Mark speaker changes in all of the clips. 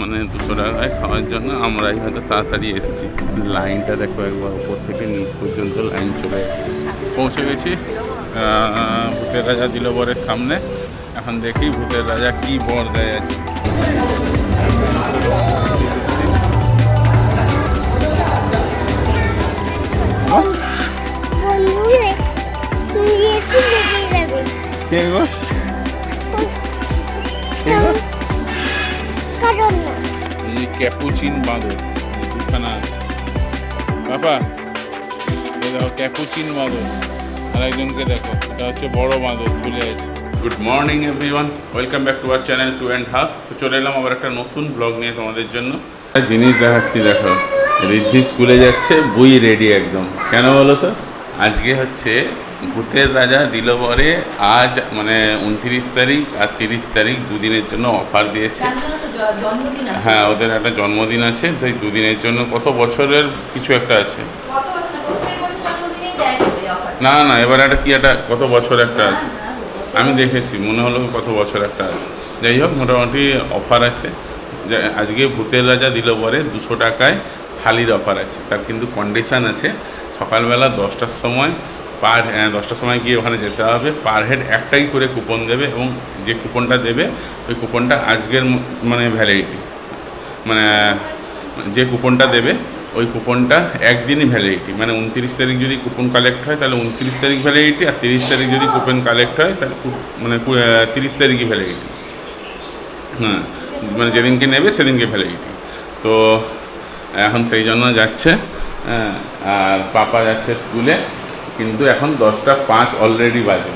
Speaker 1: মানে দুশো টাকায় খাওয়ার জন্য আমরাই হয়তো তাড়াতাড়ি এসেছি। লাইনটা দেখো একবার উপর থেকে নিচ পর্যন্ত লাইন চলে এসেছে। পৌঁছে গেছি ভূতের রাজা দিলবরের সামনে। এখন দেখি ভূতের রাজা কি বর দেয় আছে কে গো?
Speaker 2: না
Speaker 1: এই ক্যাপুচিন বাঁদর দুখানা। আছে বাবা দেখো, ক্যাপুচিন বাঁদর আর একজনকে দেখো, এটা হচ্ছে বড় বাঁদর, ঝুলে আছে। Good morning everyone welcome back to our channel two and half তো চলে এলাম আবার একটা নতুন ব্লগ নিয়ে তোমাদের জন্য। জিনিস দেখাচ্ছি, দেখো। রিদ্ধি স্কুলে যাচ্ছে, বই রেডি একদম। কেন বলো তো? আজকে হচ্ছে ভূতের রাজা দিলবরে আজ মানে উনত্রিশ তারিখ আর তিরিশ তারিখ দুদিনের জন্য অফার দিয়েছে। হ্যাঁ ওদের একটা জন্মদিন আছে তো এই দুদিনের জন্য কত বছরের কিছু একটা আছে। না না এবার একটা কি একটা কত বছর একটা আছে। আমি দেখেছি মনে হলো কত বছর একটা আছে। যাই হোক মোটামুটি অফার আছে। আজকে ভূতের রাজা দিল পরে দুশো টাকায় থালির অফার আছে। তার কিন্তু কন্ডিশান আছে সকালবেলা দশটার সময় পার দশটার সময় গিয়ে ওখানে যেতে হবে। পার হেড একটাই করে কুপন দেবে এবং যে কুপনটা দেবে ওই কুপনটা আজকের মানে ভ্যালিডিটি মানে যে কুপনটা দেবে ওই কুপনটা একদিনই ভ্যালিডিটি মানে উনত্রিশ তারিখ যদি কুপন কালেক্ট হয় তাহলে উনত্রিশ তারিখ ভ্যালিডিটি আর তিরিশ তারিখ যদি কুপন কালেক্ট হয় তাহলে মানে তিরিশ তারিখই ভ্যালিডিটি হ্যাঁ মানে যেদিনকে নেবে সেদিনকে ভ্যালিডিটি তো এখন সেই জন্য যাচ্ছে হ্যাঁ, আর পাপা যাচ্ছে স্কুলে। কিন্তু এখন দশটা পাঁচ অলরেডি বাজে।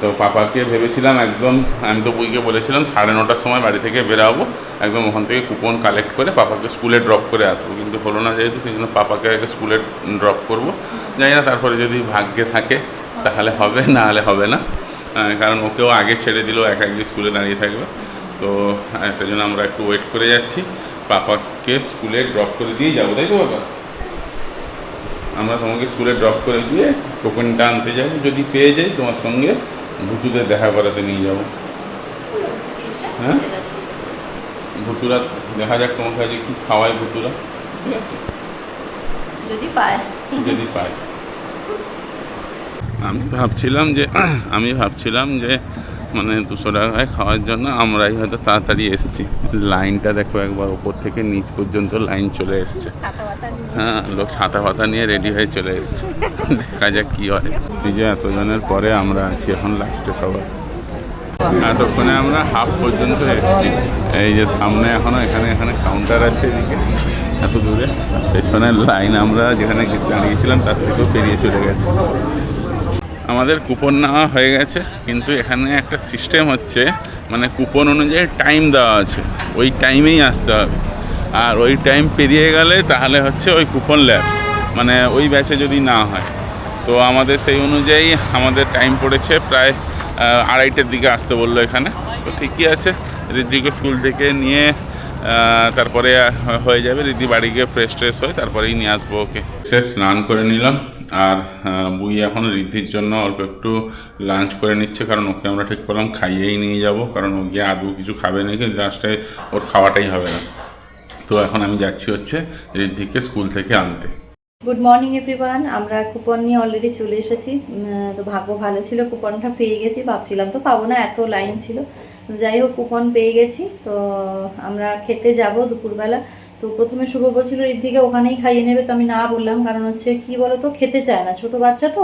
Speaker 1: তো পাপাকে ভেবেছিলাম একদম, আমি তো বইকে বলেছিলাম, সাড়ে নটার সময় বাড়ি থেকে বেরাবো। একদম ওখান থেকে কুপন কালেক্ট করে পাপাকে স্কুলে ড্রপ করে আসব। কিন্তু হলো না যেহেতু, সেই জন্য পাপাকে আগে স্কুলে ড্রপ করব। জানি না, তারপরে যদি ভাগ্যে থাকে, তাহলে হবে, না হলে হবে না। কারণ ওকেও আগে ছেড়ে দিলেও এক একদিন স্কুলে দাঁড়িয়ে থাকবে। তো সেই জন্য আমরা একটু ওয়েট করে যাচ্ছি। পাপাকে স্কুলে ড্রপ করে দিয়ে যাব, তাই তো, বাবা? আমরা তোমাকে স্কুলে ড্রপ করে দিয়ে টোকেনটা আনতে যাব। যদি পেয়ে যাই তোমার সঙ্গে ভুতুদের দেখা করাতে নিয়ে যাব। হ্যাঁ? ভুতুরা দেখা যাক তোমার কাছে কি খাওয়ায় ভুতুরা। ঠিক আছে?
Speaker 3: যদি পায়।
Speaker 1: যদি পাই আমি ভাবছিলাম যে আমি ভাবছিলাম যে মানে দুশো টাকায় খাওয়ার জন্য আমরাই হয়তো তাড়াতাড়ি এসছি। লাইনটা দেখো একবার ওপর থেকে নিচ পর্যন্ত লাইন চলে এসছে। হ্যাঁ লোক ছাতা পাতা নিয়ে রেডি হয়ে চলে এসছে। দেখা যাক কী হয়। এই যে এতজনের পরে আমরা আছি এখন লাস্টে সবাই। এতক্ষণে আমরা হাফ পর্যন্ত এসেছি। এই যে সামনে এখনও এখানে এখানে কাউন্টার আছে এদিকে। এত দূরে। পেছনের লাইন আমরা যেখানে দাঁড়িয়েছিলাম তার থেকেও পেরিয়ে চলে গেছে। আমাদের কুপন নেওয়া হয়ে গেছে, কিন্তু এখানে একটা সিস্টেম হচ্ছে মানে কুপন অনুযায়ী টাইম দেওয়া আছে। ওই টাইমেই আসতে হবে। আর ওই টাইম পেরিয়ে গেলে তাহলে হচ্ছে ওই কুপন ল্যাপস মানে ওই ব্যাচে যদি না হয়। তো আমাদের সেই অনুযায়ী আমাদের টাইম পড়েছে প্রায় আড়াইটের দিকে আসতে বলল এখানে। তো ঠিকই আছে ঋদ্রিকে স্কুল থেকে নিয়ে তারপরে হয়ে যাবে। রিদি বাড়ি গিয়ে ফ্রেশ ট্রেশ হয়ে তারপরেই নিয়ে আসব ওকে। সে স্নান করে নিলাম। আর বুই এখন রিদ্ধির জন্য অল্প একটু লাঞ্চ করে নিচ্ছে, কারণ ওকে আমরা ঠিক করলাম খাইয়েই নিয়ে যাব, কারণ ও গিয়ে আদৌ কিছু খাবে নাকি লাস্টে ওর খাওয়াটাই হবে না। তো এখন আমি যাচ্ছি হচ্ছে রিদ্ধিকে স্কুল থেকে আনতে।
Speaker 3: গুড মর্নিং এভরিওয়ান আমরা কুপন নিয়ে অলরেডি চলে এসেছি। তো ভাগ্য ভালো ছিল কুপনটা পেয়ে গেছি, ভাবছিলাম তো পাবো না, এত লাইন ছিল। যাই হোক কুপন পেয়ে গেছি। তো আমরা খেতে যাব দুপুরবেলা। তো প্রথমে শুভ বলছিল, ঋদ্ধিকে ওখানেই খাইয়ে নেবে। তো আমি না বললাম, কারণ হচ্ছে কি বলো তো খেতে চায় না। ছোট বাচ্চা তো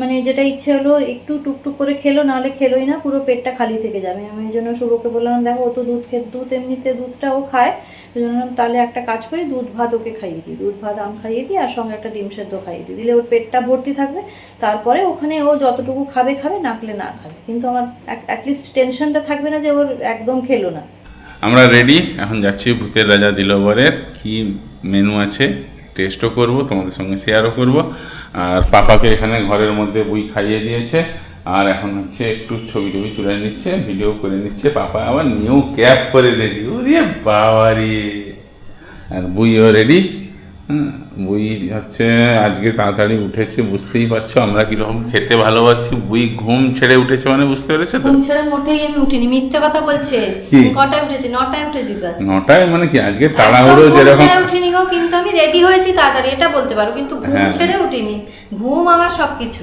Speaker 3: মানে যেটা ইচ্ছে হলো একটু টুকটুক করে খেলো, নাহলে খেলোই না, পুরো পেটটা খালি থেকে যাবে। আমি এই জন্য শুভকে বললাম, দেখো, ও তো দুধ খেত দুধ এমনিতে দুধটা ও খায়। তো জন্য তাহলে একটা কাজ করি, দুধ ভাত ওকে খাইয়ে দিই। দুধ ভাত, আম খাইয়ে দিই, আর সঙ্গে একটা ডিম সেদ্ধ খাইয়ে দিই। দিলে ওর পেটটা ভর্তি থাকবে। তারপরে ওখানে ও যতটুকু খাবে খাবে, না খেলে না খাবে। কিন্তু আমার অ্যাটলিস্ট টেনশনটা থাকবে না যে ওর একদম খেলো না।
Speaker 1: আমরা রেডি এখন যাচ্ছি ভূতের রাজা দিলবরের কি মেনু আছে? টেস্টও করব, তোমাদের সঙ্গে শেয়ারও করব। আর পাপাকে এখানে ঘরের মধ্যে বই খাইয়ে দিয়েছে। আর এখন হচ্ছে একটু ছবি টবি তুলে নিচ্ছে ভিডিও করে নিচ্ছে। পাপা আবার নিউ ক্যাপ করে রেডি ওরে বাবা রে আর বইও রেডি হ্যাঁ বুই হচ্ছে আজকে তাড়াতাড়ি উঠেছে বুঝতেই পারছ আমরা কীরকম খেতে ভালোবাসি। বুই ঘুম ছেড়ে উঠেছে মানে বুঝতে পেরেছে তো?
Speaker 3: ঘুম ছেড়ে মোটেই আমি উঠিনি মিথ্যে কথা বলছে? কটায় উঠেছি? নটায় উঠেছি তো
Speaker 1: নটায় মানে কি? আজকে তাড়াহুড়ো যেরকম
Speaker 3: ছেড়ে উঠিনি গো কিন্তু আমি রেডি হয়েছি তাড়াতাড়ি এটা বলতে পারো কিন্তু ঘুম
Speaker 1: হ্যাঁ।
Speaker 3: ছেড়ে উঠিনি। ঘুম আমার সবকিছু।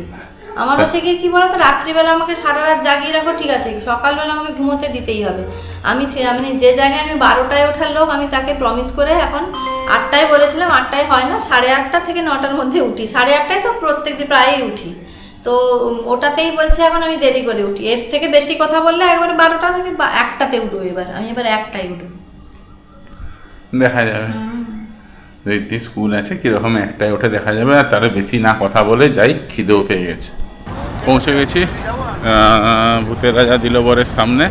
Speaker 3: আমার হচ্ছে কি কি বলতো রাত্রিবেলা আমাকে সারা রাত জাগিয়ে রাখো ঠিক আছে? সকালবেলা আমাকে ঘুমোতে দিতেই হবে। আমি সে মানে যে জায়গায় আমি বারোটায় ওঠার লোক আমি তাকে প্রমিস করে এখন আটটায় বলেছিলাম আটটায় হয় না সাড়ে আটটা থেকে নটার মধ্যে উঠি। সাড়ে আটটায় তো প্রত্যেক দিন প্রায়ই উঠি। তো ওটাতেই বলছে এখন আমি দেরি করে উঠি। এর থেকে বেশি কথা বললে একবারে বারোটা থেকে একটাতে উঠবো এবার। আমি এবার একটাই উঠবো।
Speaker 1: দেখা যাবে। ঋদ্ধি স্কুল আছে কীরকম একটাই ওঠে দেখা যাবে আর তারা বেশি না কথা বলে যাই খিদেও পেয়ে গেছে। পৌঁছে গেছি। ভূতের রাজা দিল বরের সামনে।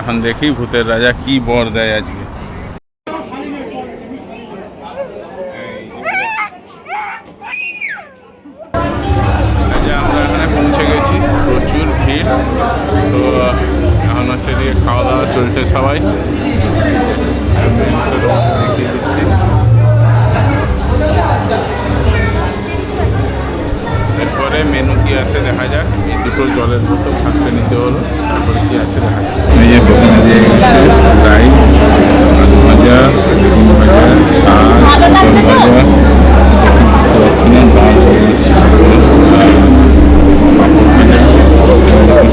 Speaker 1: এখন দেখি ভূতের রাজা কি বর দেয় আজকে। আমরা এখানে পৌঁছে গেছি। প্রচুর ভিড়। তো, এখন হচ্ছে এদিকে খাওয়া দাওয়া চলছে সবাই। দেখিয়ে দিচ্ছি। এরপরে মেনু কি আছে দেখা যাক। এই দুটো জলের বোতল ফার্স্টে নিতে হলো তারপরে কি আছে দেখা যাক। এই যে প্রথমে দিয়ে রাইস আলু ভাজা বেগুন ভাজা শাক ভাজা। বুঝতে পারছি না ডাল দিচ্ছি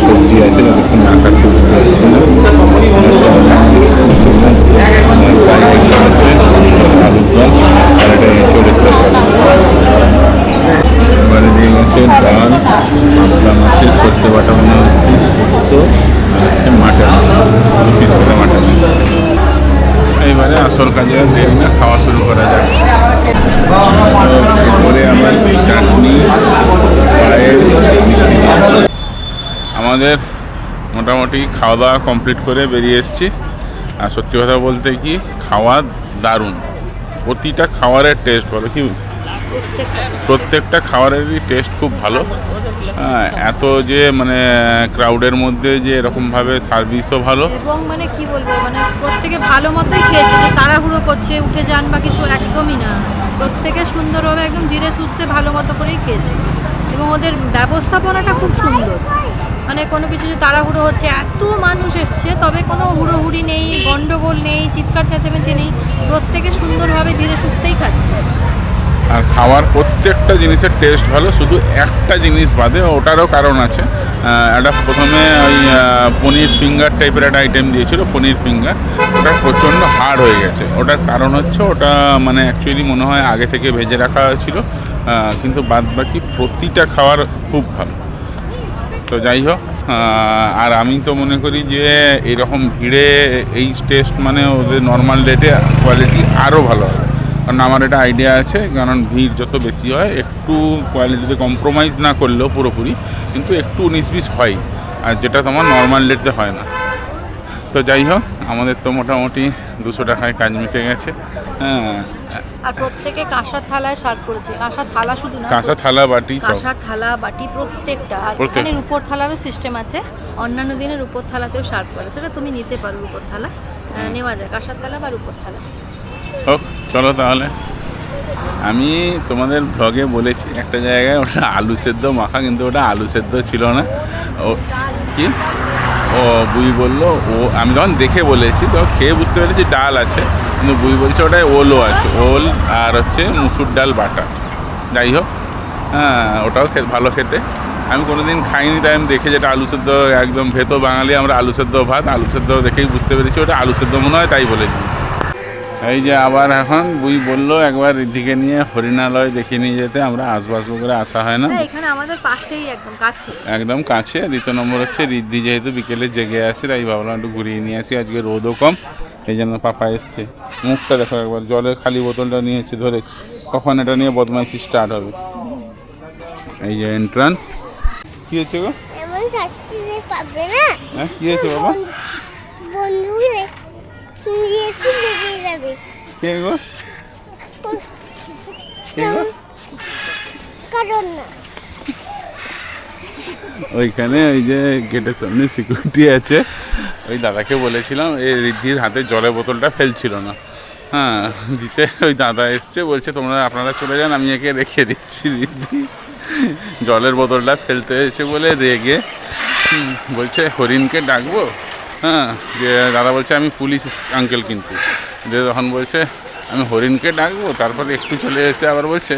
Speaker 1: সবজি আছে যতক্ষণ না খাচ্ছি বুঝতে পারছি না। মোটামুটি খাওয়া দাওয়া কমপ্লিট করে বেরিয়ে এসেছি। আর সত্যি কথা বলতে কি খাওয়া দারুণ। প্রতিটা খাবারের টেস্ট বলো কি? প্রত্যেকটা খাবারেরই টেস্ট খুব ভালো। হ্যাঁ, এত যে মানে ক্রাউডের মধ্যে যে এরকমভাবে সার্ভিসও ভালো।
Speaker 4: এবং মানে কি বলব মানে প্রত্যেকে ভালো মতোই খেয়েছে যে তাড়াহুড়ো করছে উঠে যান বা কিছু একদমই না। প্রত্যেকে সুন্দরভাবে একদম ধীরে সুস্থে ভালো মতো করেই খেয়েছে। এবং ওদের ব্যবস্থাপনাটা খুব সুন্দর। মানে কোনো কিছু যে তাড়াহুড়ো হচ্ছে, এত মানুষ এসছে, তবে কোনো হুড়োহুড়ি নেই, গন্ডগোল নেই, চিৎকার চেঁচামেচি নেই, প্রত্যেকে সুন্দরভাবে ধীরে সুস্থেই খাচ্ছে।
Speaker 1: আর খাওয়ার প্রত্যেকটা জিনিসের টেস্ট ভালো, শুধু একটা জিনিস বাদে ওটারও কারণ আছে। একটা প্রথমে ওই পনির ফিঙ্গার টাইপের একটা আইটেম দিয়েছিল, পনির ফিঙ্গার। ওটা প্রচণ্ড হার্ড হয়ে গেছে। ওটার কারণ হচ্ছে ওটা মানে অ্যাকচুয়ালি মনে হয় আগে থেকে ভেজে রাখা হয়েছিল কিন্তু বাদ বাকি প্রতিটা খাওয়ার খুব ভালো। তো যাই হোক আর আমি তো মনে করি যে এরকম ভিড়ে এই টেস্ট মানে ওদের নর্মাল রেটে কোয়ালিটি আরও ভালো হবে। কারণ আমার এটা আইডিয়া আছে, কারণ ভিড় যত বেশি হয়, একটু কোয়ালিটিতে কম্প্রোমাইজ না করলেও পুরোপুরি, কিন্তু একটু উনিশ বিশ হয়, আর যেটা তোমার নর্মাল রেটে হয় না। তো যাই হোক আমাদের তো মোটামুটি দুশো টাকায় কাজ মিটে গেছে। হ্যাঁ
Speaker 4: আর প্রত্যেকে কাঁসার থালায় সার্ভ করেছে। কাঁসার থালা শুধু না
Speaker 1: কাঁচা থালা বাটি
Speaker 4: কাঁসার থালা বাটি প্রত্যেকটা। আর
Speaker 1: প্রত্যেক-
Speaker 4: এখানে রূপোর থালারও সিস্টেম আছে। অন্যান্য দিনে রূপোর থালাতেও সার্ভ করে সেটা তুমি নিতে পারো রূপোর থালা। নেওয়া যায় কাঁসার থালা বা রূপোর থালা।
Speaker 1: হোক চলো তাহলে। আমি তোমাদের ব্লগে বলেছি একটা জায়গায় ওটা আলু সেদ্ধ মাখা কিন্তু ওটা আলু সেদ্ধ ছিল না। ও কি? ও বুই বলল, ও, আমি তখন দেখে বলেছি, তো খেয়ে বুঝতে পেরেছি ডাল আছে, কিন্তু বুই বলছে ওটায় ওলও আছে, ওল আর হচ্ছে মুসুর ডাল বাটা। যাই হোক হ্যাঁ ওটাও খেতে ভালো খেতে। আমি কোনো দিন খাইনি, তাই আমি দেখে যেটা আলু সেদ্ধ একদম ভেতো বাঙালি, আমরা আলু সেদ্ধ ভাত, আলু সেদ্ধ দেখেই বুঝতে পেরেছি, ওটা আলু সেদ্ধ মনে হয় তাই বলে দিয়েছি। এই যে আবার এখন বুই বলল একবার ঋদ্ধিকে নিয়ে হরিণালয় দেখিয়ে নিয়ে যেতে আমরা আসবাসবো করে আসা হয় না।
Speaker 4: না এখানে আমাদের পাশেই একদম কাছে।
Speaker 1: একদম কাছে দ্বিতীয় নম্বর হচ্ছে ঋদ্ধি যেহেতু বিকেলে জেগে আছে তাই ভাবলাম একটু ঘুরিয়ে নিয়ে আসি আজকে রোদও কম এই জন্য পাপা এসছে। মুখটা দেখো একবার জলের খালি বোতলটা নিয়েছে ধরেছি। কখন এটা নিয়ে বদমাইশি স্টার্ট হবে? এই যে এন্ট্রান্স কী হচ্ছে গো?
Speaker 2: এমন শাস্তি পাবে না?
Speaker 1: হ্যাঁ কী হয়েছে বাবা?
Speaker 2: বন্ধু- বন্ধু বেরিয়ে যাবে।
Speaker 1: কে গো?
Speaker 2: কারণ না।
Speaker 1: ওইখানে ওই যে গেটের সামনে সিকিউরিটি আছে। ওই দাদাকে বলেছিলাম এই রিদ্ধির হাতে জলের বোতলটা ফেলছিল না। হ্যাঁ দিতে ওই দাদা এসছে বলছে তোমরা আপনারা চলে যান আমি একে রেখে দিচ্ছি দিদি জলের বোতলটা ফেলতে হয়েছে বলে রেগে বলছে হরিণকে ডাকবো? হ্যাঁ যে দাদা বলছে আমি পুলিশ আঙ্কেল কিন্তু। দিয়ে তখন বলছে, আমি হরিণকে ডাকবো, তারপরে একটু চলে এসে আবার বলছে,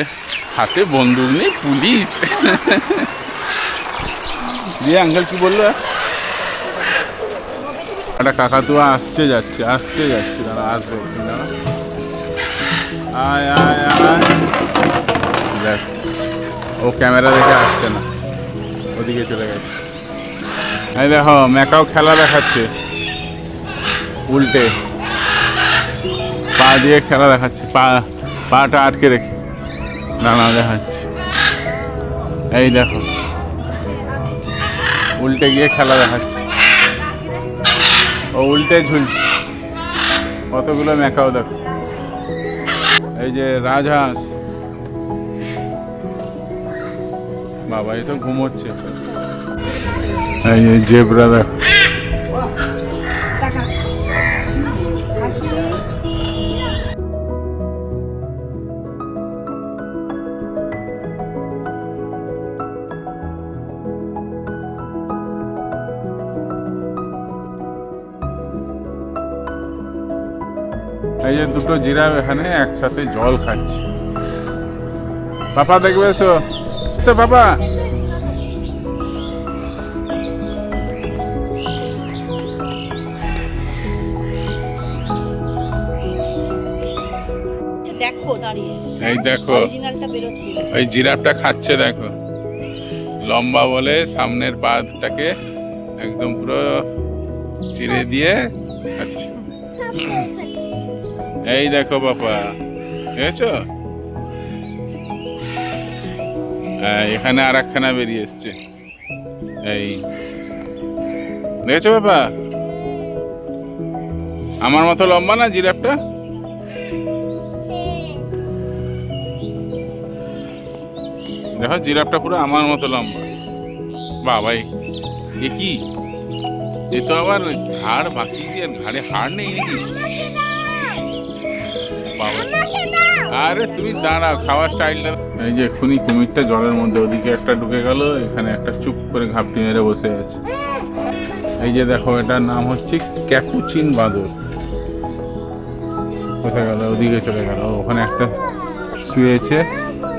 Speaker 1: হাতে বন্দুক নেই, পুলিশ। দিয়ে আঙ্কেল কি বলল? একটা কাকাতুয়া আসছে যাচ্ছে আসছে যাচ্ছে দাঁড়া আসবে দাঁড়া আয় আয় আয়। ও ক্যামেরা দেখে আসছে না, ওদিকে চলে গেছে। এই দেখো, ম্যাকাও খেলা দেখাচ্ছে। উল্টে। পা দিয়ে খেলা দেখাচ্ছে। পা, পাটা আটকে রেখে। দাঁড়া দেখাচ্ছে। এই দেখো। উল্টে গিয়ে খেলা দেখাচ্ছে। ও উল্টে ঝুলছে। কতগুলো ম্যাকাও দেখো। এই যে রাজহাঁস। বাবা এই তো ঘুমোচ্ছে। জেব্রা এই যে দুটো জিরাফ এখানে একসাথে জল খাচ্ছে। পাপা দেখবে এসো। এসো পাপা
Speaker 3: দেখো দাঁড়িয়ে।
Speaker 1: এই দেখো।
Speaker 3: অরিজিনালটা বেরোচ্ছে।
Speaker 1: ওই জিরাফটা খাচ্ছে দেখো। লম্বা বলে সামনের পাতটাকে একদম পুরো চিড়ে দিয়ে খাচ্ছে। এই দেখো বাবা দেখেছ? হ্যাঁ, এখানে আর একখানা বেরিয়ে এসছে। এই দেখেছ বাবা? আমার মতো লম্বা না জিরাফটা? দেখো, জিরাফটা পুরো আমার মতো লম্বা। বাবা এ কি? এ তো আবার হাড় বাকি দিয়ে, ঘাড়ে হাড় নেই নাকি? বাবা আরে, তুমি দাঁড়াও খাওয়া স্টাইলটা এই যে এক্ষুনি কুমিরটা জলের মধ্যে ওদিকে একটা ঢুকে গেল, এখানে একটা চুপ করে ঘাপটি মেরে বসে আছে। এই যে দেখো, এটার নাম হচ্ছে ক্যাপুচিন বাঁদর। কোথায় গেল? ওদিকে চলে গেল। ওখানে একটা শুয়েছে।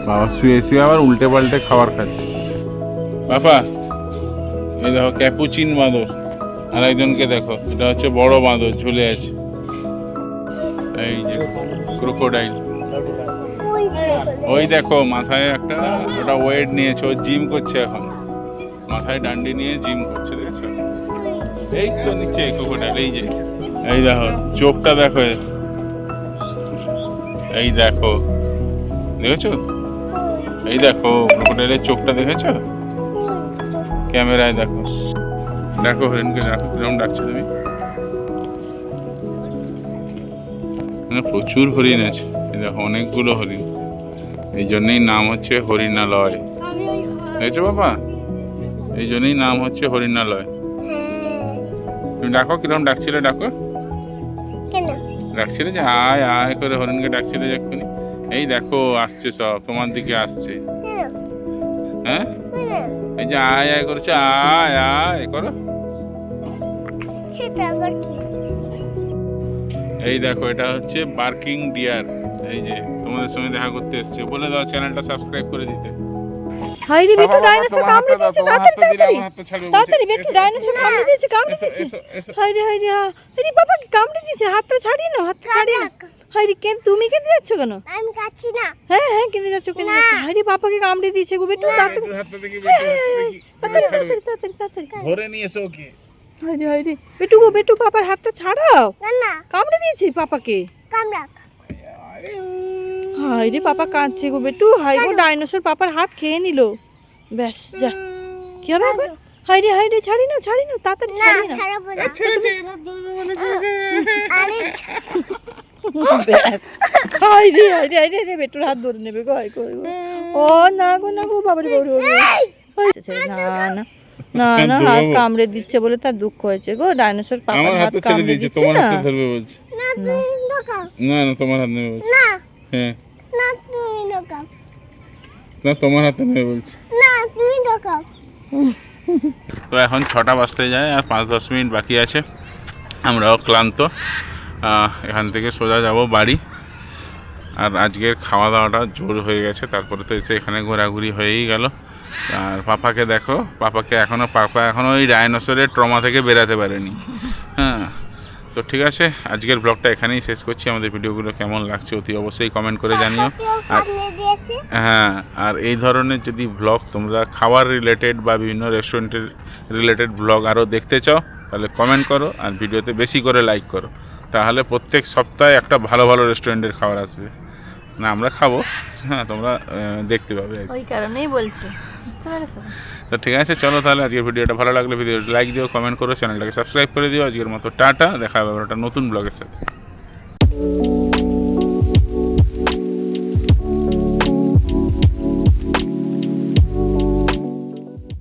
Speaker 1: বাবা শুয়ে শুয়ে আবার উল্টে পাল্টে খাবার খাচ্ছে। বাবা, এই দেখো ক্যাপুচিন বাঁদর। আর একজনকে দেখো, এটা হচ্ছে বড় বাঁদর, ঝুলে আছে। এই যে ক্রোকোডাইল। ওই দেখো, মাথায় একটা, ওটা ওয়েট নিয়েছে, ও জিম করছে এখন। মাথায় ডান্ডি নিয়ে জিম করছে, দেখেছ? এই তো নিচে ক্রোকোডাইল, এই যে। এই দেখো, চোখটা দেখো। এই দেখো, দেখেছ? এই দেখো ক্রোকোডাইলের চোখটা দেখেছ? ক্যামেরায় দেখো। দেখো হরিণকে দেখো কীরকম ডাকছো তুমি। প্রচুর হরিণ আছে। এই দেখো অনেকগুলো হরিণ। এই জন্যই নাম হচ্ছে হরিণালয়। দেখেছ বাবা? এই জন্যই নাম হচ্ছে হরিণালয়। তুমি ডাকো কীরকম ডাকছিলে ডাকো। ডাকছিলে যে আয় আয় করে হরিণকে ডাকছিলে যে এক্ষুনি। এই দেখো আসছে সব তোমার দিকে আসছে। হ্যাঁ? এই যে আয় আয় করেছে আয় আয় করো। এই দেখো এটা হচ্ছে বার্কিং ডিয়ার এই যে তোমাদের সঙ্গে দেখা করতে এসছে। বলে দাও চ্যানেলটা সাবস্ক্রাইব করে দিতে।
Speaker 3: হাই রে বেটু ডাইনোসর কামড়ে দিয়েছে তাড়াতাড়ি। তাড়াতাড়ি ডাইনোসর দিয়েছে দিয়েছে। হাই রে হাই রে আরে বাবা কি কামড়ে দিয়েছে? হাতটা ছাড়িয়ে নাও হাতটা ছাড়িয়ে নাও। হাই রে কেন তুমি কেঁদে যাচ্ছ কেন?
Speaker 2: আমি কাছি না।
Speaker 3: হ্যাঁ হ্যাঁ কেঁদে যাচ্ছ কেঁদে যাচ্ছ হাই বাবাকে কামড়ে দিয়েছে গো বেটু
Speaker 1: ধরে নিয়ে এসো ওকে।
Speaker 3: হাই রে বেটু গো বেটু বাবার হাতটা ছাড়াও।
Speaker 2: না
Speaker 3: কামড়ে দিয়েছে পাপাকে
Speaker 2: কামড়া
Speaker 3: হাই রে পাপা কাঁদছে গো বেটু। হাই গো ডাইনোসর পাপার হাত খেয়ে নিল। ব্যাস যা। কি হবে আবার? হাই রে ছাড়ি না ছাড়ি না তাড়াতাড়ি ছাড়ি না
Speaker 2: ছাড়াবো না। আরে
Speaker 3: হাই রে হাই রে হাই রে রে বেটুর হাত ধরে নেবে গো ও না গো না গো বাবারে বাবারে বাবারে। না না না না হাত কামড়ে দিচ্ছে বলে তার দুঃখ হয়েছে গো। ডাইনোসর
Speaker 1: আমার
Speaker 3: পাপার হাত কামড়ে দিচ্ছে
Speaker 1: তোমার হাতে ধরবে বলছে।
Speaker 2: না
Speaker 1: না না তোমার হাত নেবে বলছি। হ্যাঁ।
Speaker 2: না তুমি ঢোকাও
Speaker 1: না তোমার হাতে নেবে বলছি।
Speaker 2: না তুমি ঢোকাও
Speaker 1: তো এখন ছটা বাজতে যায় আর পাঁচ দশ মিনিট বাকি আছে। আমরাও ক্লান্ত। এখান থেকে সোজা যাব বাড়ি। আর আজকের খাওয়া দাওয়াটা জোর হয়ে গেছে তারপরে তো এসে এখানে ঘোরাঘুরি হয়েই গেল। আর পাপাকে দেখো পাপাকে এখনও পাপা এখনও ওই ডায়নোসরের ট্রমা থেকে বেরাতে পারেনি। হ্যাঁ তো ঠিক আছে আজকের ব্লগটা এখানেই শেষ করছি। আমাদের ভিডিওগুলো কেমন লাগছে অতি অবশ্যই কমেন্ট করে জানিও। আর হ্যাঁ আর এই ধরনের যদি ব্লগ তোমরা খাওয়ার রিলেটেড বা বিভিন্ন রেস্টুরেন্টের রিলেটেড ব্লগ আরও দেখতে চাও তাহলে কমেন্ট করো আর ভিডিওতে বেশি করে লাইক করো। তাহলে প্রত্যেক সপ্তাহে একটা ভালো ভালো রেস্টুরেন্টের খাবার আসবে। না আমরা খাব। হ্যাঁ তোমরা দেখতে পাবে।
Speaker 4: ওই কারণেই বলছি। বুঝতে পেরেছ?
Speaker 1: তো ঠিক আছে চলো তাহলে আজকের ভিডিওটা ভালো লাগলে ভিডিওটা লাইক দিও কমেন্ট করো চ্যানেলটাকে সাবস্ক্রাইব করে দিও। আজকের মতো টাটা দেখা হবে একটা নতুন ব্লগের সাথে।